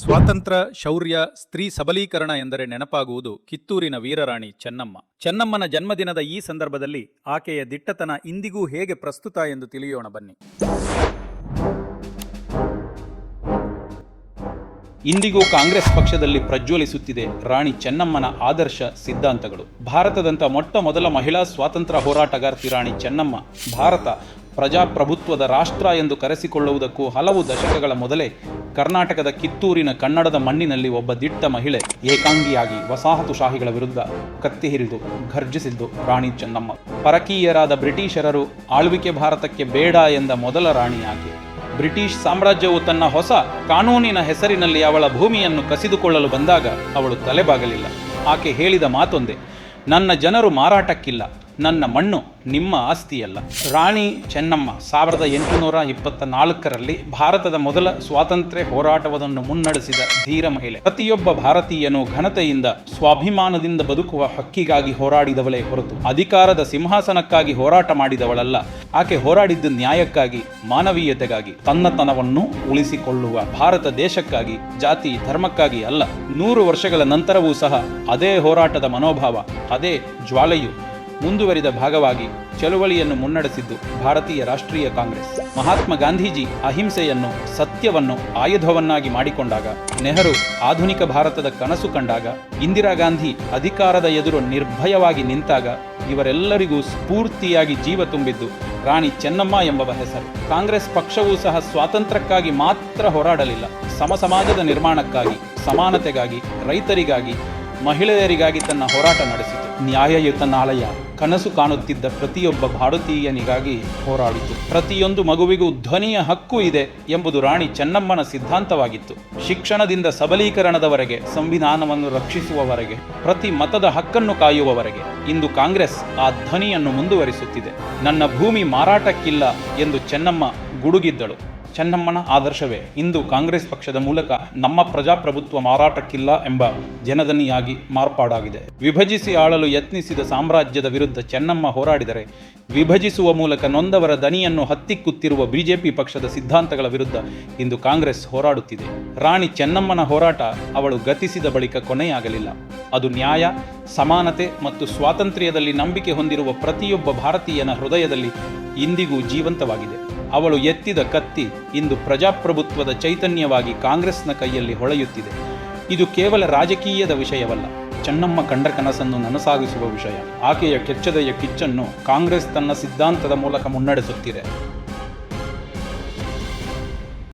ಸ್ವಾತಂತ್ರ್ಯ, ಶೌರ್ಯ, ಸ್ತ್ರೀ ಸಬಲೀಕರಣ ಎಂದರೆ ನೆನಪಾಗುವುದು ಕಿತ್ತೂರಿನ ವೀರರಾಣಿ ಚೆನ್ನಮ್ಮ. ಚೆನ್ನಮ್ಮನ ಜನ್ಮದಿನದ ಈ ಸಂದರ್ಭದಲ್ಲಿ ಆಕೆಯ ದಿಟ್ಟತನ ಇಂದಿಗೂ ಹೇಗೆ ಪ್ರಸ್ತುತ ಎಂದು ತಿಳಿಯೋಣ ಬನ್ನಿ. ಇಂದಿಗೂ ಕಾಂಗ್ರೆಸ್ ಪಕ್ಷದಲ್ಲಿ ಪ್ರಜ್ವಲಿಸುತ್ತಿದೆ ರಾಣಿ ಚೆನ್ನಮ್ಮನ ಆದರ್ಶ ಸಿದ್ಧಾಂತಗಳು. ಭಾರತದಂತ ಮೊಟ್ಟ ಮೊದಲ ಮಹಿಳಾ ಸ್ವಾತಂತ್ರ್ಯ ಹೋರಾಟಗಾರ್ತಿ ರಾಣಿ ಚೆನ್ನಮ್ಮ, ಭಾರತ ಪ್ರಜಾಪ್ರಭುತ್ವದ ರಾಷ್ಟ್ರ ಎಂದು ಕರೆಸಿಕೊಳ್ಳುವುದಕ್ಕೂ ಹಲವು ದಶಕಗಳ ಮೊದಲೇ ಕರ್ನಾಟಕದ ಕಿತ್ತೂರಿನ ಕನ್ನಡದ ಮಣ್ಣಿನಲ್ಲಿ ಒಬ್ಬ ದಿಟ್ಟ ಮಹಿಳೆ ಏಕಾಂಗಿಯಾಗಿ ವಸಾಹತುಶಾಹಿಗಳ ವಿರುದ್ಧ ಕತ್ತಿ ಹಿರಿದು, ಘರ್ಜಿಸಿದ್ದು ರಾಣಿ ಚೆನ್ನಮ್ಮ. ಪರಕೀಯರಾದ ಬ್ರಿಟಿಷರರು ಆಳ್ವಿಕೆ ಭಾರತಕ್ಕೆ ಬೇಡ ಎಂದ ಮೊದಲ ರಾಣಿ ಆಕೆ ಬ್ರಿಟಿಷ್ ಸಾಮ್ರಾಜ್ಯವು ತನ್ನ ಹೊಸ ಕಾನೂನಿನ ಹೆಸರಿನಲ್ಲಿ ಅವಳ ಭೂಮಿಯನ್ನು ಕಸಿದುಕೊಳ್ಳಲು ಬಂದಾಗ ಅವಳು ತಲೆಬಾಗಲಿಲ್ಲ. ಆಕೆ ಹೇಳಿದ ಮಾತೊಂದೇ, ನನ್ನ ಜನರು ಮಾರಾಟಕ್ಕಿಲ್ಲ. ನನ್ನ ಮಣ್ಣು ನಿಮ್ಮ ಆಸ್ತಿಯಲ್ಲ. ರಾಣಿ ಚೆನ್ನಮ್ಮ, ಸಾವಿರದ ಎಂಟುನೂರ ಇಪ್ಪತ್ತ ನಾಲ್ಕರಲ್ಲಿ ಭಾರತದ ಮೊದಲ ಸ್ವಾತಂತ್ರ್ಯ ಹೋರಾಟವನ್ನು ಮುನ್ನಡೆಸಿದ ಧೀರ ಮಹಿಳೆ. ಪ್ರತಿಯೊಬ್ಬ ಭಾರತೀಯನು ಘನತೆಯಿಂದ, ಸ್ವಾಭಿಮಾನದಿಂದ ಬದುಕುವ ಹಕ್ಕಿಗಾಗಿ ಹೋರಾಡಿದವಳೇ ಹೊರತು ಅಧಿಕಾರದ ಸಿಂಹಾಸನಕ್ಕಾಗಿ ಹೋರಾಟ ಮಾಡಿದವಳಲ್ಲ. ಆಕೆ ಹೋರಾಡಿದ್ದು ನ್ಯಾಯಕ್ಕಾಗಿ, ಮಾನವೀಯತೆಗಾಗಿ, ತನ್ನತನವನ್ನು ಉಳಿಸಿಕೊಳ್ಳುವ ಭಾರತ ದೇಶಕ್ಕಾಗಿ, ಜಾತಿ, ಧರ್ಮಕ್ಕಾಗಿ ಅಲ್ಲ. ನೂರು ವರ್ಷಗಳ ನಂತರವೂ ಸಹ ಅದೇ ಹೋರಾಟದ ಮನೋಭಾವ, ಅದೇ ಜ್ವಾಲೆಯು ಮುಂದುವರಿದ ಭಾಗವಾಗಿ ಚಳುವಳಿಯನ್ನು ಮುನ್ನಡೆಸಿದ್ದು ಭಾರತೀಯ ರಾಷ್ಟ್ರೀಯ ಕಾಂಗ್ರೆಸ್. ಮಹಾತ್ಮ ಗಾಂಧೀಜಿ ಅಹಿಂಸೆಯನ್ನು, ಸತ್ಯವನ್ನು ಆಯುಧವನ್ನಾಗಿ ಮಾಡಿಕೊಂಡಾಗ, ನೆಹರು ಆಧುನಿಕ ಭಾರತದ ಕನಸು ಕಂಡಾಗ, ಇಂದಿರಾ ಗಾಂಧಿ ಅಧಿಕಾರದ ಎದುರು ನಿರ್ಭಯವಾಗಿ ನಿಂತಾಗ, ಇವರೆಲ್ಲರಿಗೂ ಸ್ಫೂರ್ತಿಯಾಗಿ ಜೀವ ತುಂಬಿದ್ದು ರಾಣಿ ಚೆನ್ನಮ್ಮ ಎಂಬ ಹೆಸರು. ಕಾಂಗ್ರೆಸ್ ಪಕ್ಷವೂ ಸಹ ಸ್ವಾತಂತ್ರ್ಯಕ್ಕಾಗಿ ಮಾತ್ರ ಹೋರಾಡಲಿಲ್ಲ. ಸಮಸಮಾಜದ ನಿರ್ಮಾಣಕ್ಕಾಗಿ, ಸಮಾನತೆಗಾಗಿ, ರೈತರಿಗಾಗಿ ಮಹಿಳೆಯರಿಗಾಗಿ ತನ್ನ ಹೋರಾಟ ನಡೆಸಿತು. ನ್ಯಾಯಯುತ ಕನಸು ಕಾಣುತ್ತಿದ್ದ ಪ್ರತಿಯೊಬ್ಬ ಭಾರತೀಯನಿಗಾಗಿ ಹೋರಾಡಿತು. ಪ್ರತಿಯೊಂದು ಮಗುವಿಗೂ ಧ್ವನಿಯ ಹಕ್ಕು ಇದೆ ಎಂಬುದು ರಾಣಿ ಚೆನ್ನಮ್ಮನ ಸಿದ್ಧಾಂತವಾಗಿತ್ತು. ಶಿಕ್ಷಣದಿಂದ ಸಬಲೀಕರಣದವರೆಗೆ, ಸಂವಿಧಾನವನ್ನು ರಕ್ಷಿಸುವವರೆಗೆ, ಪ್ರತಿ ಮತದ ಹಕ್ಕನ್ನು ಕಾಯುವವರೆಗೆ ಇಂದು ಕಾಂಗ್ರೆಸ್ ಆ ಧ್ವನಿಯನ್ನು ಮುಂದುವರಿಸುತ್ತಿದೆ. ನನ್ನ ಭೂಮಿ ಮಾರಾಟಕ್ಕಿಲ್ಲ ಎಂದು ಚೆನ್ನಮ್ಮ ಗುಡುಗಿದ್ದಳು. ಚೆನ್ನಮ್ಮನ ಆದರ್ಶವೇ? ಇಂದು ಕಾಂಗ್ರೆಸ್ ಪಕ್ಷದ ಮೂಲಕ ನಮ್ಮ ಪ್ರಜಾಪ್ರಭುತ್ವ ಮಾರಾಟಕ್ಕಿಲ್ಲ ಎಂಬ ಜನದನಿಯಾಗಿ ಮಾರ್ಪಾಡಾಗಿದೆ. ವಿಭಜಿಸಿ ಆಳಲು ಯತ್ನಿಸಿದ ಸಾಮ್ರಾಜ್ಯದ ವಿರುದ್ಧ ಚೆನ್ನಮ್ಮ ಹೋರಾಡಿದರೆ, ವಿಭಜಿಸುವ ಮೂಲಕ ನೊಂದವರ ದನಿಯನ್ನು ಹತ್ತಿಕ್ಕುತ್ತಿರುವ ಬಿಜೆಪಿ ಪಕ್ಷದ ಸಿದ್ಧಾಂತಗಳ ವಿರುದ್ಧ ಇಂದು ಕಾಂಗ್ರೆಸ್ ಹೋರಾಡುತ್ತಿದೆ. ರಾಣಿ ಚೆನ್ನಮ್ಮನ ಹೋರಾಟ ಅವಳು ಗತಿಸಿದ ಬಳಿಕ ಕೊನೆಯಾಗಲಿಲ್ಲ. ಅದು ನ್ಯಾಯ, ಸಮಾನತೆ ಮತ್ತು ಸ್ವಾತಂತ್ರ್ಯದಲ್ಲಿ ನಂಬಿಕೆ ಹೊಂದಿರುವ ಪ್ರತಿಯೊಬ್ಬ ಭಾರತೀಯನ ಹೃದಯದಲ್ಲಿ ಇಂದಿಗೂ ಜೀವಂತವಾಗಿದೆ. ಅವಳು ಎತ್ತಿದ ಕತ್ತಿ ಇಂದು ಪ್ರಜಾಪ್ರಭುತ್ವದ ಚೈತನ್ಯವಾಗಿ ಕಾಂಗ್ರೆಸ್ನ ಕೈಯಲ್ಲಿ ಹೊಳೆಯುತ್ತಿದೆ. ಇದು ಕೇವಲ ರಾಜಕೀಯದ ವಿಷಯವಲ್ಲ, ಚೆನ್ನಮ್ಮ ಕಂಡ ಕನಸನ್ನು ನನಸಾಗಿಸುವ ವಿಷಯ. ಆಕೆಯ ಕೆಚ್ಚದೆಯ ಕಿಚ್ಚನ್ನು ಕಾಂಗ್ರೆಸ್ ತನ್ನ ಸಿದ್ಧಾಂತದ ಮೂಲಕ ಮುನ್ನಡೆಸುತ್ತಿದೆ.